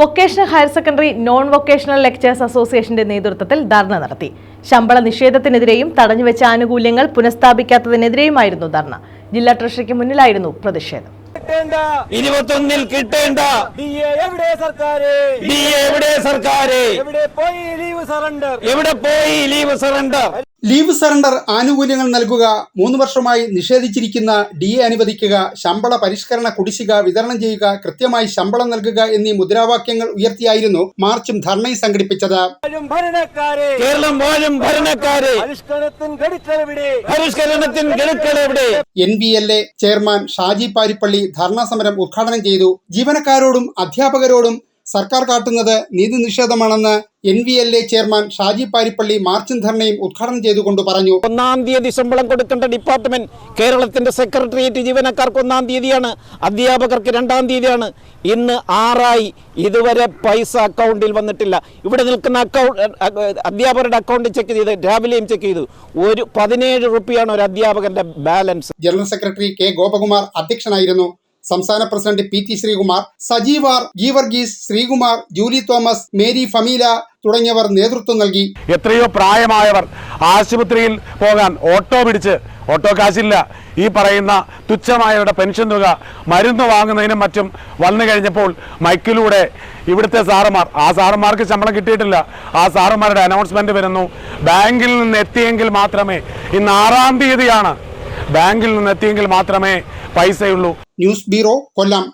Vocational higher secondary non vocational lecturers അസോസിയേഷന്റെ നേതൃത്വത്തിൽ ധർണ നടത്തി. ശമ്പള നിഷേധത്തിനെതിരെയും തടഞ്ഞുവെച്ച ആനുകൂല്യങ്ങൾ പുനഃസ്ഥാപിക്കാത്തതിനെതിരെയുമായിരുന്നു ധർണ. ജില്ലാ ട്രഷറിക്ക് മുന്നിലായിരുന്നു പ്രതിഷേധം. കിട്ടേണ്ട. ഇരുപത്തൊന്നിൽ കിട്ടേണ്ട. എവിടെ സർക്കാര്? എവിടെ സർക്കാര്? എവിടെ പോയി ലീവ് സറണ്ടർ എവിടെ പോയി ലീവ് സറണ്ടർ ലീവ് സറണ്ടർ ആനുകൂല്യങ്ങൾ നൽകുക മൂന്ന് വർഷമായി നിഷേധിച്ചിരിക്കുന്ന ഡി എ അനുവദിക്കുക ശമ്പള പരിഷ്കരണ കുടിശ്ശിക വിതരണം ചെയ്യുക കൃത്യമായി ശമ്പളം നൽകുക എന്നീ മുദ്രാവാക്യങ്ങൾ ഉയർത്തിയായിരുന്നു മാർച്ചും ധർണയും സംഘടിപ്പിച്ചത്. Keralam ഭരണക്കാരെ N B L A chairman Shaji Parippally dharna സമരം ഉദ്ഘാടനം ചെയ്തു. ജീവനക്കാരോടും അധ്യാപകരോടും സർക്കാർ കാട്ടുന്നത് നീതി നിഷേധമാണെന്ന് N V L A chairman Shaji Parippally മാർച്ചും ധർണയും ഉദ്ഘാടനം ചെയ്തുകൊണ്ട് പറഞ്ഞു. ഒന്നാം തീയതി ശമ്പളം കൊടുക്കേണ്ട ഡിപ്പാർട്ട്മെന്റ് കേരളത്തിന്റെ സെക്രട്ടേറിയറ്റ് ജീവനക്കാർക്ക് ഒന്നാം തീയതിയാണ് അധ്യാപകർക്ക് രണ്ടാം തീയതിയാണ്. ഇന്ന് ആറായി ഇതുവരെ പൈസ അക്കൗണ്ടിൽ വന്നിട്ടില്ല. ഇവിടെ നിൽക്കുന്ന അക്കൗണ്ട് അധ്യാപകരുടെ അക്കൗണ്ട് ചെക്ക് ചെയ്ത് രാവിലെയും ചെക്ക് ചെയ്തു. ഒരു പതിനേഴ് റുപ്പിയാണ് ഒരു അധ്യാപകന്റെ balance general secretary K Gopakumar അധ്യക്ഷനായിരുന്നു. സംസ്ഥാന പ്രസിഡന്റ് പി ടി ശ്രീകുമാർ സജീവാർ ഗീവർഗീസ് ശ്രീകുമാർ ജൂലി തോമസ് മേരി ഫമീല തുടങ്ങിയവർ നേതൃത്വം നൽകി. എത്രയോ പ്രായമായവർ ആശുപത്രിയിൽ പോകാൻ ഓട്ടോ പിടിച്ച് ഓട്ടോ കാശില്ല. ഈ പറയുന്ന തുച്ഛമായവരുടെ പെൻഷൻ തുക മരുന്ന് വാങ്ങുന്നതിനും മറ്റും വന്നു കഴിഞ്ഞപ്പോൾ മൈക്കിലൂടെ ഇവിടുത്തെ സാറുമാർ ആ സാറുമാർക്ക് ശമ്പളം കിട്ടിയിട്ടില്ല. ആ സാറുമാരുടെ അനൗൺസ്മെന്റ് വരുന്നു. ബാങ്കിൽ നിന്ന് എത്തിയെങ്കിൽ മാത്രമേ ഇന്ന് ആറാം തീയതിയാണ്. ബാങ്കിൽ നിന്ന് എത്തിയെങ്കിൽ മാത്രമേ പൈസയുള്ളൂ ന്യൂസ് ബ്യൂറോ കൊല്ലം.